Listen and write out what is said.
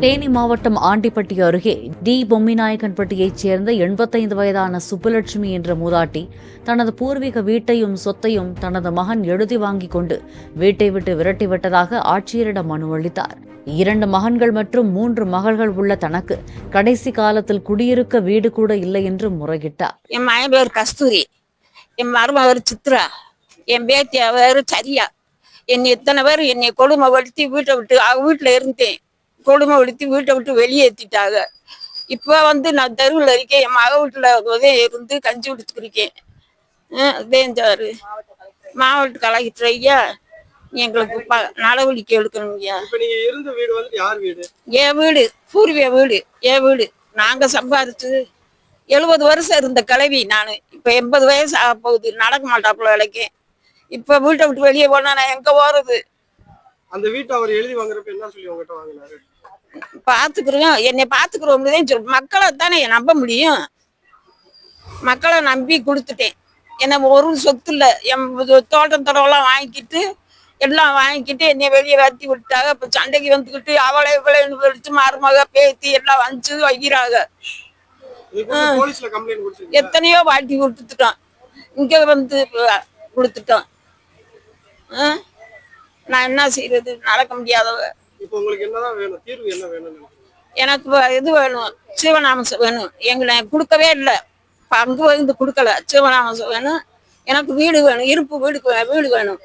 தேனி மாவட்டம் ஆண்டிப்பட்டி அருகே டி பொம்மிநாயக்கன்பட்டியைச் சேர்ந்த எண்பத்தைந்து வயதான சுப்புலட்சுமி என்ற மூதாட்டி தனது பூர்வீக வீட்டையும் சொத்தையும் தனது மகன் எழுதி வாங்கிக் கொண்டு வீட்டை விட்டு விரட்டிவிட்டதாக ஆட்சியரிடம் மனு அளித்தார். இரண்டு மகன்கள் மற்றும் மூன்று மகள்கள் உள்ள தனக்கு கடைசி காலத்தில் குடியிருக்க வீடு கூட இல்லை என்று முறையிட்டார். என் மகன் பேர் கஸ்தூரி. என் மருமக சித்ரா. என் பேத்தி சரியா. என்னை இத்தனை பேர் என்னை கொடுமைப்படுத்தி வீட்டை விட்டு வீட்டில் இருந்தேன். கொடுமைப்படுத்தி வீட்டை விட்டு வெளியேற்றிட்டாங்க இப்போ வந்து நான் தெருவில் இருக்கேன். என் மக வீட்டில் இருந்து கஞ்சி குடிச்சுக்கிருக்கேன் வேந்தாரு மாவட்ட கலெக்டர் ஐயா எங்களுக்கு ப நடவடிக்கை எடுக்கணும் ஐயா. இருந்த வீடு வந்து யார் வீடு? என் வீடு பூர்வீக வீடு என் வீடு. நாங்க சம்பாதிச்சு எழுபது வருஷம் இருந்த கிளவி நான். இப்ப எண்பது வயசு ஆக போகுது நடக்க மாட்டாப்புல வேலைக்கு. இப்ப வீட்டை விட்டு வெளியே போனா நான் எங்க போறது? அந்த வீட்டை அவர் எழுதி வாங்குறப்ப என்ன சொல்லி உங்ககிட்ட வாங்கினாரு? பாத்துக்கிறோம் என்னை சொல்ல மக்களை தானே நம்ப முடியும். மக்களை நம்பி கொடுத்துட்டேன். என்ன ஒரு சொத்து இல்லை. என் தோட்டம் தடவெல்லாம் வாங்கிக்கிட்டு எல்லாம் வாங்கிக்கிட்டு என்னை வெளியே வரத்தி விட்டாங்க. இப்போ சண்டைக்கு வந்துக்கிட்டு அவளை இவளை வச்சு மருமக பேத்தி எல்லாம் வந்து வைக்கிறாங்க. எத்தனையோ வாட்டி கொடுத்துட்டோம். இங்க வந்து கொடுத்துட்டோம். ஆ? நான் என்ன செய்யறது நடக்க முடியாதவ இப்போ உங்களுக்கு என்னதான் வேணும்? தீர்வு என்ன வேணும்னு நினைக்கிறீங்க? எனக்கு இது வேணும். சிவநாமசம் வேணும். எங்களை கொடுக்கவே இல்லை. பங்கு வந்து கொடுக்கல. சிவநாமசம் வேணும். எனக்கு வீடு வேணும். இருப்பு வீடு வீடு வேணும்.